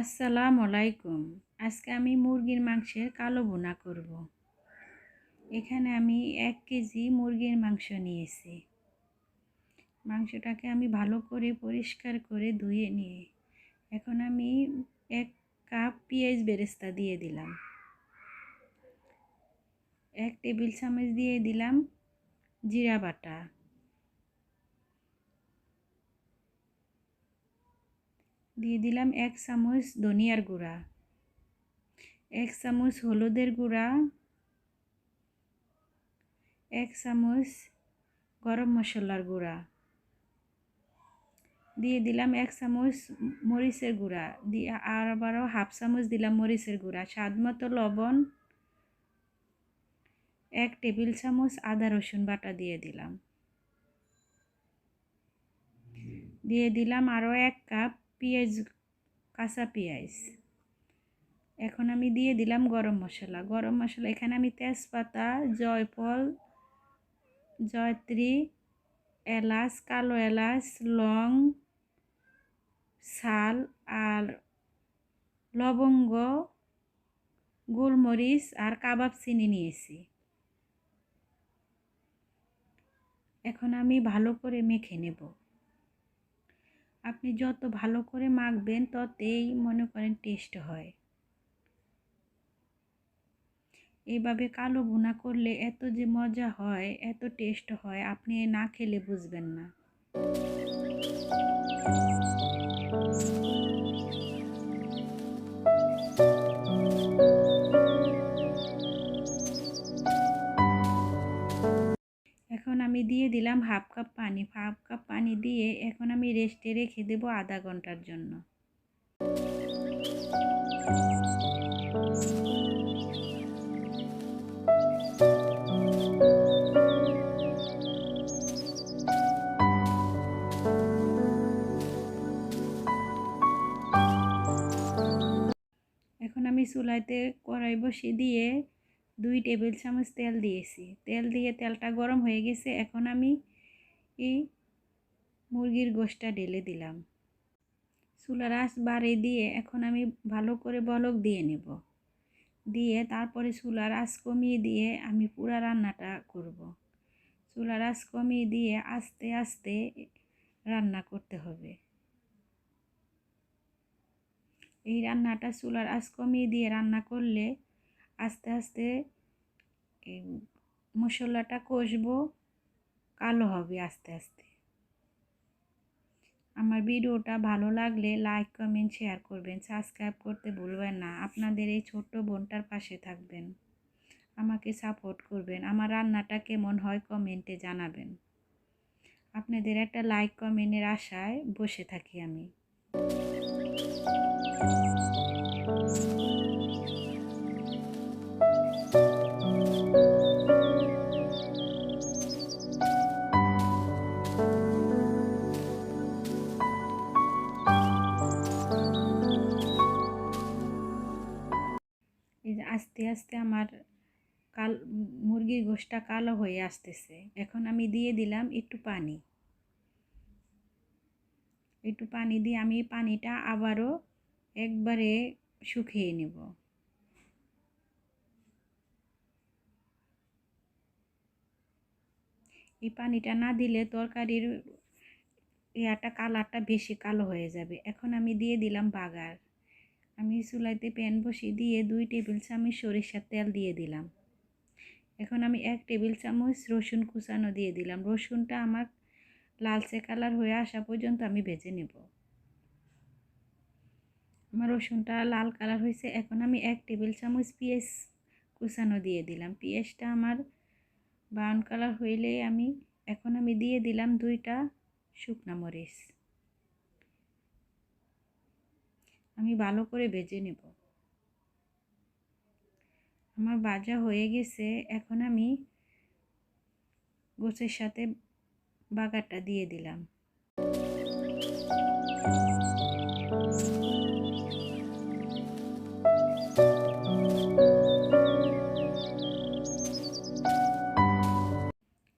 আসসালামু আলাইকুম। আজকে আমি মুরগির মাংসের কালো বোনা করব। এখানে আমি এক কেজি মুরগির মাংস নিয়েছি। মাংসটাকে আমি ভালো করে পরিষ্কার করে ধুয়ে নিয়ে এখন আমি এক কাপ পেঁয়াজ বেরেস্তা দিয়ে দিলাম। এক টেবিল চামচ দিয়ে দিলাম জিরা বাটা। দিয়ে দিলাম এক চামচ ধনিয়ার গুঁড়া। এক চামচ হলুদের গুঁড়া। এক চামচ গরম মশলার গুঁড়া। দিয়ে দিলাম এক চামচ মরিচের গুঁড়া। দিয়ে আর আবারও হাফ চামচ দিলাম মরিচের গুঁড়া। স্বাদ মতো লবণ। এক টেবিল চামচ আদা রসুন বাটা দিয়ে দিলাম। দিয়ে দিলাম আরও এক কাপ পেঁয়াজ, কাঁচা পেঁয়াজ। এখন আমি দিয়ে দিলাম গরম মশলা। গরম মশলা, এখানে আমি তেজপাতা, জয়ফল, জয়ত্রী, এলাচ, কালো এলাচ, লং শাল আর লবঙ্গ, গোলমরিচ আর কাবাব চিনি নিয়েছি। এখন আমি ভালো করে মেখে নেব। আপনি যত ভালো করে মাখবেন, ততেই মনে করেন টেস্ট হয়। এইভাবে কালো ভুনা করলে এত যে মজা হয়, এত টেস্ট হয়, আপনি না খেলে বুঝবেন না। দিয়ে দিলাম হাফ কাপ পানি। হাফ কাপ পানি দিয়ে এখন আমি রেস্টে রেখে দেব আধা ঘণ্টার জন্য। এখন আমি চুলাইতে কড়াই বসিয়ে দিয়ে দুই টেবিল চামচ তেল দিয়েছি। তেল দিয়ে তেলটা গরম হয়ে গেছে, এখন আমি এই মুরগির গোশটা ঢেলে দিলাম। চুলার আঁচ বাড়িয়ে দিয়ে এখন আমি ভালো করে বলক দিয়ে নেব। দিয়ে তারপরে চুলার আঁচ কমিয়ে দিয়ে আমি পুরা রান্নাটা করব। চুলার আঁচ কমিয়ে দিয়ে আস্তে আস্তে রান্না করতে হবে। এই রান্নাটা চুলার আঁচ কমিয়ে দিয়ে রান্না করলে আস্তে আস্তে মশলাটা কষবো, কালো হবে আস্তে আস্তে। আমার ভিডিওটা ভালো লাগলে লাইক কমেন্ট শেয়ার করবেন। সাবস্ক্রাইব করতে ভুলবেন না। আপনাদের এই ছোট্ট বোনটার পাশে থাকবেন। আমাকে সাপোর্ট করবেন। আমার রান্নাটা কেমন হয় কমেন্টে জানাবেন। আপনাদের একটা লাইক কমেন্টের আশায় বসে থাকি আমি। আস্তে আস্তে আমার কাল, মুরগির গোশটা কালো হয়ে আসতেছে। এখন আমি দিয়ে দিলাম একটু পানি। একটু পানি দিয়ে আমি পানিটা আবারও একবারে শুকিয়ে নেব। এই পানিটা না দিলে তরকারির ইয়াটা, কালারটা বেশি কালো হয়ে যাবে। এখন আমি দিয়ে দিলাম বাগার। আমি চুলাইতে প্যান বসিয়ে দিয়ে দুই টেবিল চামচ সরিষার তেল দিয়ে দিলাম। এখন আমি এক টেবিল চামচ রসুন কুচানো দিয়ে দিলাম। রসুনটা আমার লালচে কালার হয়ে আসা পর্যন্ত আমি ভেজে নেব। আমার রসুনটা লাল কালার হয়েছে। এখন আমি এক টেবিল চামচ পেঁয়াজ কুচানো দিয়ে দিলাম। পেঁয়াজটা আমার ব্রাউন কালার হইলে আমি, এখন আমি দিয়ে দিলাম দুইটা শুকনা মরিচ। আমি ভালো করে ভেজে নেব। আমার ভাজা হয়ে গেছে, এখন আমি গোছের সাথে বাগারটা দিয়ে দিলাম।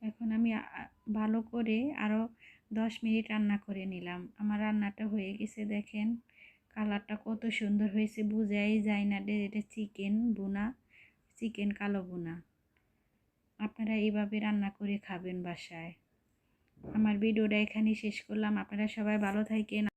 এখন আমি ভালো করে আরও দশ মিনিট রান্না করে নিলাম। আমার রান্নাটা হয়ে গেছে, দেখেন। কালারটা কত সুন্দর হয়েছে, বোঝাই যায় না এটা চিকেন বোনা, চিকেন কালো বোনা। আপনারা এইভাবে রান্না করে খাবেন বাসায়। আমার ভিডিওটা এখানেই শেষ করলাম। আপনারা সবাই ভালো থাকেন।